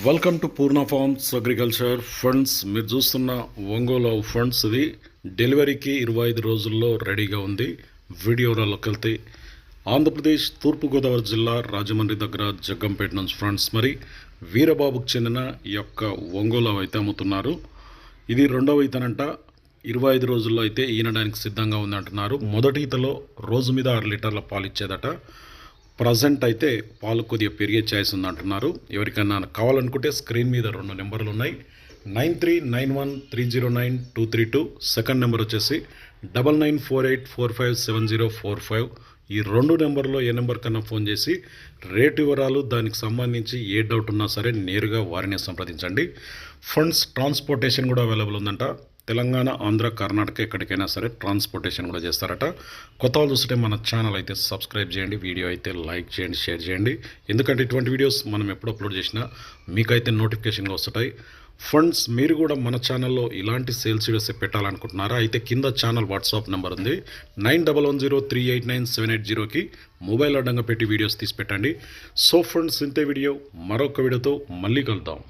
Welcome to Purna farms agriculture funds మీరు చూస్తున్న Ongole funds ఇది. డెలివరీకి ఇరవై ఐదు రోజుల్లో రెడీగా ఉంది. వీడియోలోకి వెళ్తే ఆంధ్రప్రదేశ్ తూర్పుగోదావరి జిల్లా రాజమండ్రి దగ్గర జగ్గంపేట నుంచి ఫ్రెండ్స్ మరి వీరబాబుకు చెందిన ఈ యొక్క ఒంగోలు అయితే అమ్ముతున్నారు. ఇది రెండవ ఈతనంట ఇరవై ఐదు రోజుల్లో అయితే ఈనడానికి సిద్ధంగా ఉందంటున్నారు మొదటి ఈతలో రోజు మీద ఆరు లీటర్ల పాలు ఇచ్చేదట. ప్రజెంట్ అయితే పాలు కొద్దిగా పెరిగే ఛాయిస్ ఉందంటున్నారు. ఎవరికైనా కావాలనుకుంటే స్క్రీన్ మీద రెండు నెంబర్లు ఉన్నాయి. Nine three nine one three zero nine two three two. Second number వచ్చేసి double nine four eight four five seven zero four five. ఈ రెండు నెంబర్లో ఏ నెంబర్ కన్నా ఫోన్ చేసి రేట్ వివరాలు దానికి సంబంధించి ఏ డౌట్ ఉన్నా సరే నేరుగా వారిని సంప్రదించండి. ఫండ్స్ ట్రాన్స్పోర్టేషన్ కూడా అవైలబుల్ ఉందంట. తెలంగాణ ఆంధ్ర కర్ణాటక ఎక్కడికైనా సరే ట్రాన్స్పోర్టేషన్ కూడా చేస్తారట. కొత్త వాళ్ళు మన ఛానల్ అయితే సబ్స్క్రైబ్ చేయండి వీడియో అయితే లైక్ చేయండి షేర్ చేయండి. ఎందుకంటే ఇటువంటి వీడియోస్ మనం ఎప్పుడు అప్లోడ్ చేసినా మీకైతే నోటిఫికేషన్గా వస్తుంటాయి ఫండ్స్ మీరు కూడా మన ఛానల్లో ఇలాంటి సేల్స్ వీడియోస్ పెట్టాలనుకుంటున్నారా? అయితే కింద ఛానల్ వాట్సాప్ నెంబర్ ఉంది. Nine double one zero three eight nine seven eight జీరోకి మొబైల్ అడ్డంగా పెట్టి వీడియోస్ తీసి పెట్టండి. సో ఫ్రెండ్స్ ఇంతే వీడియో. మరొక వీడియోతో మళ్ళీ కలుద్దాం.